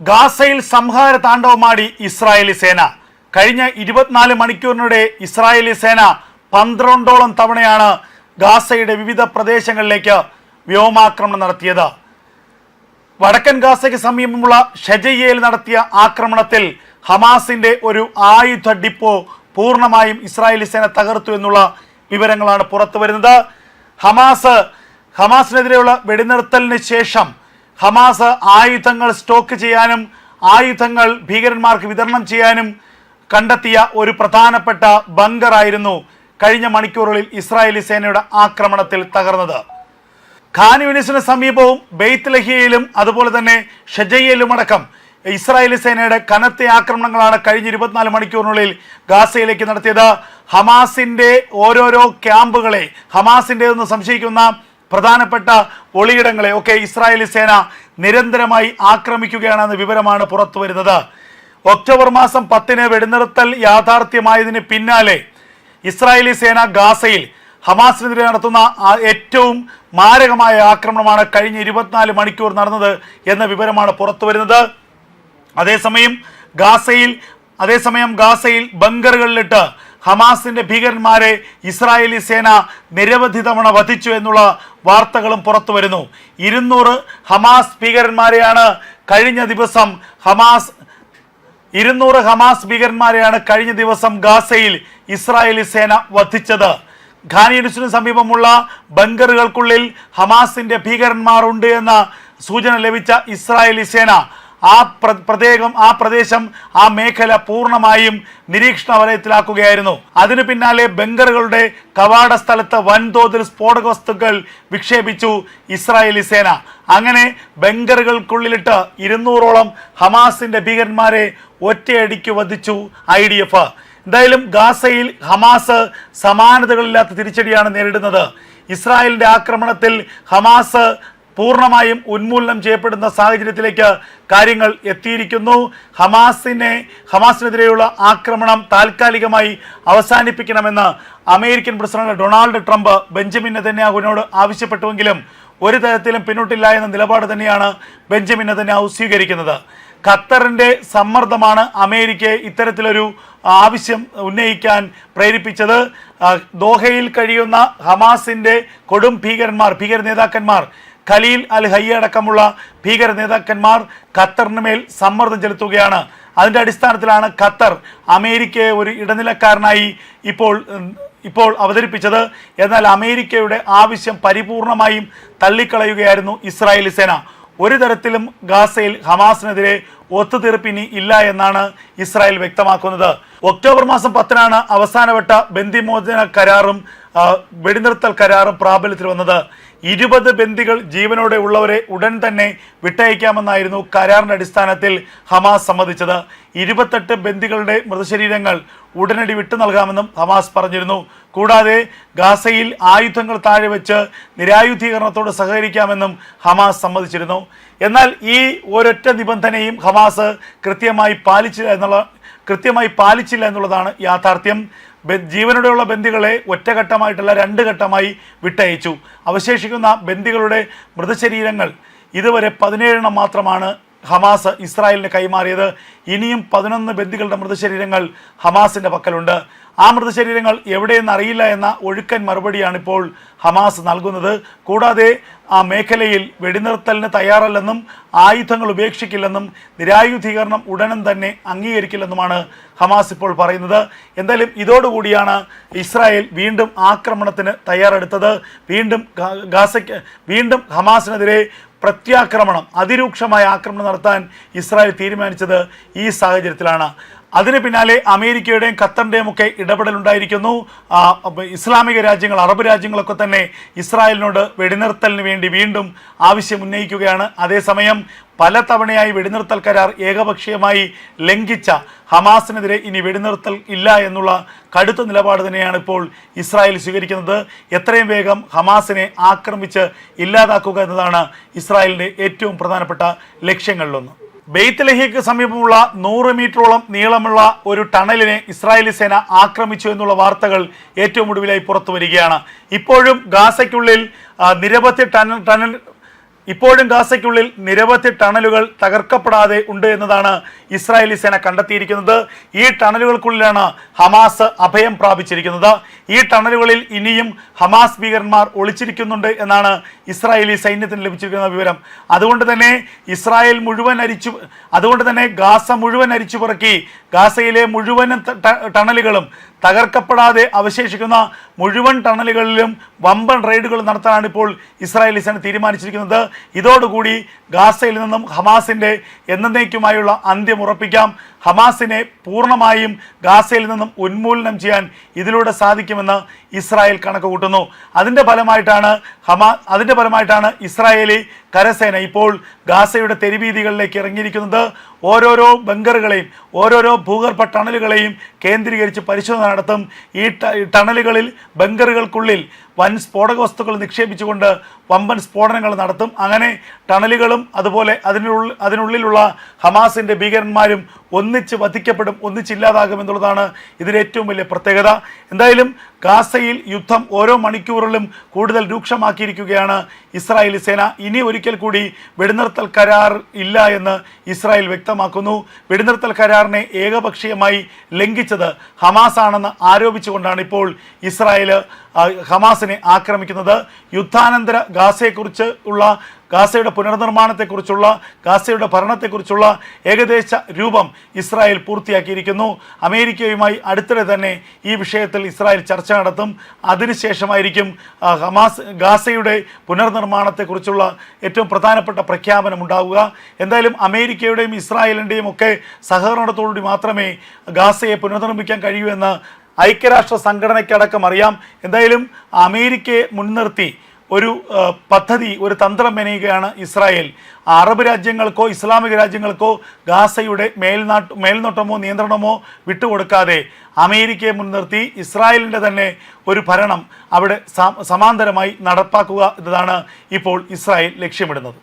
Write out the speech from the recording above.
ഗാസയിൽ സംഹാര താണ്ഡവമാടി ഇസ്രായേലി സേന. കഴിഞ്ഞ ഇരുപത്തിനാല് മണിക്കൂറിനിടെ ഇസ്രായേലി സേന പന്ത്രണ്ടോളം തവണയാണ് ഗാസയുടെ വിവിധ പ്രദേശങ്ങളിലേക്ക് വ്യോമാക്രമണം നടത്തിയത്. വടക്കൻ ഗാസയ്ക്ക് സമീപമുള്ള ഷെജയ്യയിൽ നടത്തിയ ആക്രമണത്തിൽ ഹമാസിന്റെ ഒരു ആയുധ ഡിപ്പോ പൂർണമായും ഇസ്രായേലി സേന തകർത്തു എന്നുള്ള വിവരങ്ങളാണ് പുറത്തു വരുന്നത് ഹമാസ് ഹമാസിനെതിരെയുള്ള വെടിനിർത്തലിന് ശേഷം ഹമാസ് ആയുധങ്ങൾ സ്റ്റോക്ക് ചെയ്യാനും ആയുധങ്ങൾ ഭീകരന്മാർക്ക് വിതരണം ചെയ്യാനും കണ്ടെത്തിയ ഒരു പ്രധാനപ്പെട്ട ബങ്കറായിരുന്നു കഴിഞ്ഞ മണിക്കൂറുകളിൽ ഇസ്രായേലി സേനയുടെ ആക്രമണത്തിൽ തകർന്നത്. ഖാൻ സമീപവും ബെയ്ത്ത് ലഹിയയിലും അതുപോലെ തന്നെ ഷജയ്യയിലും അടക്കം ഇസ്രായേലി സേനയുടെ കനത്ത ആക്രമണങ്ങളാണ് കഴിഞ്ഞ ഇരുപത്തിനാല് മണിക്കൂറിനുള്ളിൽ ഗാസയിലേക്ക് നടത്തിയത്. ഹമാസിന്റെ ഓരോരോ ക്യാമ്പുകളെ ഹമാസിന്റെ എന്ന് സംശയിക്കുന്ന പ്രധാനപ്പെട്ട ഒളിയിടങ്ങളെ ഒക്കെ ഇസ്രായേലി സേന നിരന്തരമായി ആക്രമിക്കുകയാണെന്ന വിവരമാണ് പുറത്തു വരുന്നത്. ഒക്ടോബർ മാസം പത്തിന് വെടിനിർത്തൽ യാഥാർത്ഥ്യമായതിന് പിന്നാലെ ഇസ്രായേലി സേന ഗാസയിൽ ഹമാസിനെതിരെ നടത്തുന്ന ഏറ്റവും മാരകമായ ആക്രമണമാണ് കഴിഞ്ഞ ഇരുപത്തിനാല് മണിക്കൂർ നടന്നത് എന്ന വിവരമാണ് പുറത്തു വരുന്നത്. അതേസമയം ഗാസയിൽ അതേസമയം ഗാസയിൽ ബങ്കറുകളിലിട്ട് ഹമാസിന്റെ ഭീകരന്മാരെ ഇസ്രായേലി സേന നിരവധി തവണ വധിച്ചു എന്നുള്ള വാർത്തകളും പുറത്തു വരുന്നു. ഇരുന്നൂറ് ഹമാസ് ഭീകരന്മാരെയാണ് കഴിഞ്ഞ ദിവസം ഹമാസ് ഇരുന്നൂറ് ഹമാസ് ഭീകരന്മാരെയാണ് കഴിഞ്ഞ ദിവസം ഗാസയിൽ ഇസ്രായേലി സേന വധിച്ചത്. ഖാനിയനുസിന് സമീപമുള്ള ബങ്കറുകൾക്കുള്ളിൽ ഹമാസിന്റെ ഭീകരന്മാർ ഉണ്ട് എന്ന സൂചന ലഭിച്ച ഇസ്രായേലി സേന ആ പ്ര- പ്രത്യേകം ആ പ്രദേശം ആ മേഖല പൂർണമായും നിരീക്ഷണ വലയത്തിലാക്കുകയായിരുന്നു അതിനു പിന്നാലെ ബങ്കറുകളുടെ കവാട സ്ഥലത്ത് വൻതോതിൽ സ്ഫോടക വസ്തുക്കൾ വിക്ഷേപിച്ചു ഇസ്രായേലി സേന. അങ്ങനെ ബങ്കറുകൾക്കുള്ളിലിട്ട് ഇരുന്നൂറോളം ഹമാസിന്റെ ഭീകരന്മാരെ ഒറ്റയടിക്ക് വധിച്ചു ഐ ഡി എഫ്. എന്തായാലും ഗാസയിൽ ഹമാസ് സമാനതകളില്ലാത്ത തിരിച്ചടിയാണ് നേരിടുന്നത്. ഇസ്രായേലിന്റെ ആക്രമണത്തിൽ ഹമാസ് പൂർണമായും ഉന്മൂലനം ചെയ്യപ്പെടുന്ന സാഹചര്യത്തിലേക്ക് കാര്യങ്ങൾ എത്തിയിരിക്കുന്നു. ഹമാസിനെ ഹമാസിനെതിരെയുള്ള ആക്രമണം താൽക്കാലികമായി അവസാനിപ്പിക്കണമെന്ന് American president Donald Trump Benjamin നെതന്യാഹുവിനോട് ആവശ്യപ്പെട്ടുവെങ്കിലും ഒരു തരത്തിലും പിന്നോട്ടില്ല എന്ന നിലപാട് തന്നെയാണ് ബെഞ്ചമിൻ നെതന്യാഹു സ്വീകരിക്കുന്നത്. ഖത്തറിന്റെ സമ്മർദ്ദമാണ് അമേരിക്കയെ ഇത്തരത്തിലൊരു ആവശ്യം ഉന്നയിക്കാൻ പ്രേരിപ്പിച്ചത്. ദോഹയിൽ കഴിയുന്ന ഹമാസിന്റെ കൊടും ഭീകരന്മാർ ഭീകര നേതാക്കന്മാർ ഖലീൽ അൽ ഹയ്യ അടക്കമുള്ള ഭീകര നേതാക്കന്മാർ ഖത്തറിന് മേൽ സമ്മർദ്ദം ചെലുത്തുകയാണ്. അതിന്റെ അടിസ്ഥാനത്തിലാണ് ഖത്തർ അമേരിക്കയെ ഒരു ഇടനിലക്കാരനായി ഇപ്പോൾ ഇപ്പോൾ അവതരിപ്പിച്ചത്. എന്നാൽ അമേരിക്കയുടെ ആവശ്യം പരിപൂർണമായും തള്ളിക്കളയുകയായിരുന്നു ഇസ്രായേലി സേന. ഒരു തരത്തിലും ഗാസയിൽ ഹമാസിനെതിരെ ഒത്തുതീർപ്പിനി ഇല്ല എന്നാണ് ഇസ്രായേൽ വ്യക്തമാക്കുന്നത്. ഒക്ടോബർ മാസം പത്തിനാണ് അവസാനവട്ട ബന്ദിമോചന കരാറും വെടിനിർത്തൽ കരാറും പ്രാബല്യത്തിൽ വന്നത്. ഇരുപത് ബന്ദികൾ ജീവനോടെ ഉള്ളവരെ ഉടൻ തന്നെ വിട്ടയക്കാമെന്നായിരുന്നു കരാറിന്റെ അടിസ്ഥാനത്തിൽ ഹമാസ് സമ്മതിച്ചത്. ഇരുപത്തെട്ട് ബന്ദികളുടെ മൃതശരീരങ്ങൾ ഉടനടി വിട്ടു നൽകാമെന്നും ഹമാസ് പറഞ്ഞിരുന്നു. കൂടാതെ ഗാസയിൽ ആയുധങ്ങൾ താഴെ വെച്ച് നിരായുധീകരണത്തോട് സഹകരിക്കാമെന്നും ഹമാസ് സമ്മതിച്ചിരുന്നു. എന്നാൽ ഈ ഒരൊറ്റ നിബന്ധനയും ഹമാസ് കൃത്യമായി പാലിച്ചില്ല എന്നുള്ള കൃത്യമായി പാലിച്ചില്ല എന്നുള്ളതാണ് യാഥാർത്ഥ്യം. ജീവനോടെയുള്ള ബന്ദികളെ ഒറ്റഘട്ടമായിട്ടല്ല രണ്ട് ഘട്ടമായി വിട്ടയച്ചു. അവശേഷിക്കുന്ന ബന്ദികളുടെ മൃതശരീരങ്ങൾ ഇതുവരെ പതിനേഴെണ്ണം മാത്രമാണ് ഹമാസ് ഇസ്രായേലിന് കൈമാറിയത്. ഇനിയും പതിനൊന്ന് ബന്ദികളുടെ മൃതശരീരങ്ങൾ ഹമാസിന്റെ പക്കലുണ്ട്. ആ മൃതശരീരങ്ങൾ എവിടെയെന്ന് അറിയില്ല എന്ന ഒഴുക്കൻ മറുപടിയാണ് ഇപ്പോൾ ഹമാസ് നൽകുന്നത്. കൂടാതെ ആ മേഖലയിൽ വെടിനിർത്തലിന് തയ്യാറല്ലെന്നും ആയുധങ്ങൾ ഉപേക്ഷിക്കില്ലെന്നും നിരായുധീകരണം ഉടനും തന്നെ അംഗീകരിക്കില്ലെന്നുമാണ് ഹമാസ് ഇപ്പോൾ പറയുന്നത്. എന്തായാലും ഇതോടുകൂടിയാണ് ഇസ്രായേൽ വീണ്ടും ആക്രമണത്തിന് തയ്യാറെടുത്തത്. വീണ്ടും ഗാസയ്ക്ക് വീണ്ടും ഹമാസിനെതിരെ പ്രത്യാക്രമണം അതിരൂക്ഷമായ ആക്രമണം നടത്താൻ ഇസ്രായേൽ തീരുമാനിച്ചത് ഈ സാഹചര്യത്തിലാണ്. അതിന് പിന്നാലെ അമേരിക്കയുടെയും ഖത്തറിന്റെയും ഒക്കെ ഇടപെടലുണ്ടായിരിക്കുന്നു. ഇസ്ലാമിക രാജ്യങ്ങൾ അറബ് രാജ്യങ്ങളൊക്കെ തന്നെ ഇസ്രായേലിനോട് വെടിനിർത്തലിന് വേണ്ടി വീണ്ടും ആവശ്യം ഉന്നയിക്കുകയാണ്. അതേസമയം പല തവണയായി വെടിനിർത്തൽ കരാർ ഏകപക്ഷീയമായി ലംഘിച്ച ഹമാസിനെതിരെ ഇനി വെടിനിർത്തൽ ഇല്ല എന്നുള്ള കടുത്ത നിലപാട് തന്നെയാണ് ഇപ്പോൾ ഇസ്രായേൽ സ്വീകരിക്കുന്നത്. എത്രയും വേഗം ഹമാസിനെ ആക്രമിച്ച് ഇല്ലാതാക്കുക എന്നതാണ് ഇസ്രായേലിന്റെ ഏറ്റവും പ്രധാനപ്പെട്ട ലക്ഷ്യങ്ങളിലൊന്ന്. ബെയ്ത്ത് ലഹിക്ക് സമീപമുള്ള നൂറ് മീറ്ററോളം നീളമുള്ള ഒരു ടണലിനെ ഇസ്രായേലി സേന ആക്രമിച്ചു എന്നുള്ള വാർത്തകൾ ഏറ്റവും ഒടുവിലായി പുറത്തു വരികയാണ്. ഇപ്പോഴും ഗാസയ്ക്കുള്ളിൽ നിരവധി ടണൽ ടണൽ ഇപ്പോഴും ഗാസയ്ക്കുള്ളിൽ നിരവധി ടണലുകൾ തകർക്കപ്പെടാതെ ഉണ്ട് എന്നതാണ് ഇസ്രായേലി സേന കണ്ടെത്തിയിരിക്കുന്നത്. ഈ ടണലുകൾക്കുള്ളിലാണ് ഹമാസ് അഭയം പ്രാപിച്ചിരിക്കുന്നത്. ഈ ടണലുകളിൽ ഇനിയും ഹമാസ് ഭീകരന്മാർ ഒളിച്ചിരിക്കുന്നുണ്ട് എന്നാണ് ഇസ്രായേലി സൈന്യത്തിന് ലഭിച്ചിരിക്കുന്ന വിവരം. അതുകൊണ്ട് തന്നെ ഇസ്രായേൽ മുഴുവൻ അരിച്ചു അതുകൊണ്ട് തന്നെ ഗാസ മുഴുവൻ അരിച്ചു പുറക്കി ഗാസയിലെ മുഴുവൻ ടണലുകളും തകർക്കപ്പെടാതെ അവശേഷിക്കുന്ന മുഴുവൻ ടണലുകളിലും വമ്പൻ റെയ്ഡുകൾ നടത്താനാണ് ഇപ്പോൾ ഇസ്രായേലി സേന തീരുമാനിച്ചിരിക്കുന്നത്. ഇതോടുകൂടി ഗാസയിൽ നിന്നും ഹമാസിന്റെ എന്നേക്കുമായുള്ള അന്ത്യം ഉറപ്പിക്കാം. ഹമാസിനെ പൂർണമായും ഗാസയിൽ നിന്നും ഉന്മൂലനം ചെയ്യാൻ ഇതിലൂടെ സാധിക്കുമെന്ന് ഇസ്രായേൽ കണക്ക് കൂട്ടുന്നു അതിന്റെ ഫലമായിട്ടാണ് ഹമാ അതിന്റെ ഫലമായിട്ടാണ് ഇസ്രായേലി കരസേന ഇപ്പോൾ ഗാസയുടെ തെരുവീതികളിലേക്ക് ഇറങ്ങിയിരിക്കുന്നത്. ഓരോരോ ബങ്കറുകളെയും ഓരോരോ ഭൂഗർഭ ടണലുകളെയും കേന്ദ്രീകരിച്ച് പരിശോധന നടത്തും. ഈ ടണലുകളിൽ ബങ്കറുകൾക്കുള്ളിൽ വൻ സ്ഫോടക വസ്തുക്കൾ നിക്ഷേപിച്ചുകൊണ്ട് വമ്പൻ സ്ഫോടനങ്ങൾ നടത്തും. അങ്ങനെ ടണലുകളും അതുപോലെ അതിനുള്ള അതിനുള്ളിലുള്ള ഹമാസിന്റെ ഭീകരന്മാരും ഒന്നിച്ച് വധിക്കപ്പെടും ഒന്നിച്ചില്ലാതാകും എന്നുള്ളതാണ് ഇതിന്റെ ഏറ്റവും വലിയ പ്രത്യേകത. എന്തായാലും ഗാസയിൽ യുദ്ധം ഓരോ മണിക്കൂറിലും കൂടുതൽ രൂക്ഷമാക്കിയിരിക്കുകയാണ് ഇസ്രായേൽ സേന. ഇനി ഒരിക്കൽ കൂടി വെടിനിർത്തൽ കരാർ ഇല്ല എന്ന് ഇസ്രായേൽ വ്യക്തമാക്കുന്നു. വെടിനിർത്തൽ കരാറിനെ ഏകപക്ഷീയമായി ലംഘിച്ചത് ഹമാസ് ആണെന്ന് ആരോപിച്ചുകൊണ്ടാണ് ഇപ്പോൾ ഇസ്രായേൽ ആ, ഹമാസിനെ ആക്രമിക്കുന്നത്. യുദ്ധാനന്തര ഗാസയെക്കുറിച്ച് ഉള്ള ഗാസയുടെ പുനർനിർമ്മാണത്തെക്കുറിച്ചുള്ള ഗാസയുടെ ഭരണത്തെക്കുറിച്ചുള്ള ഏകദേശ രൂപം ഇസ്രായേൽ പൂർത്തിയാക്കിയിരിക്കുന്നു. അമേരിക്കയുമായി അടുത്തിടെ തന്നെ ഈ വിഷയത്തിൽ ഇസ്രായേൽ ചർച്ച നടത്തും. അതിനുശേഷമായിരിക്കും ഹമാസ് ഗാസയുടെ പുനർനിർമ്മാണത്തെക്കുറിച്ചുള്ള ഏറ്റവും പ്രധാനപ്പെട്ട പ്രഖ്യാപനം ഉണ്ടാവുക. എന്തായാലും അമേരിക്കയുടെയും ഇസ്രായേലിന്റെയും ഒക്കെ സഹകരണത്തോടുകൂടി മാത്രമേ ഗാസയെ പുനർനിർമ്മിക്കാൻ കഴിയൂ എന്ന് ഐക്യരാഷ്ട്ര സംഘടനയ്ക്കടക്കം അറിയാം. എന്തായാലും അമേരിക്കയെ മുൻനിർത്തി ഒരു പദ്ധതി ഒരു തന്ത്രം മെനയുകയാണ് ഇസ്രായേൽ. അറബ് രാജ്യങ്ങൾക്കോ ഇസ്ലാമിക രാജ്യങ്ങൾക്കോ ഗാസയുടെ മേൽനാട്ട് മേൽനോട്ടമോ നിയന്ത്രണമോ വിട്ടുകൊടുക്കാതെ അമേരിക്കയെ മുൻനിർത്തി ഇസ്രായേലിന്റെ തന്നെ ഒരു ഭരണം അവിടെ സമാന്തരമായി നടപ്പാക്കുക എന്നതാണ് ഇപ്പോൾ ഇസ്രായേൽ ലക്ഷ്യമിടുന്നത്.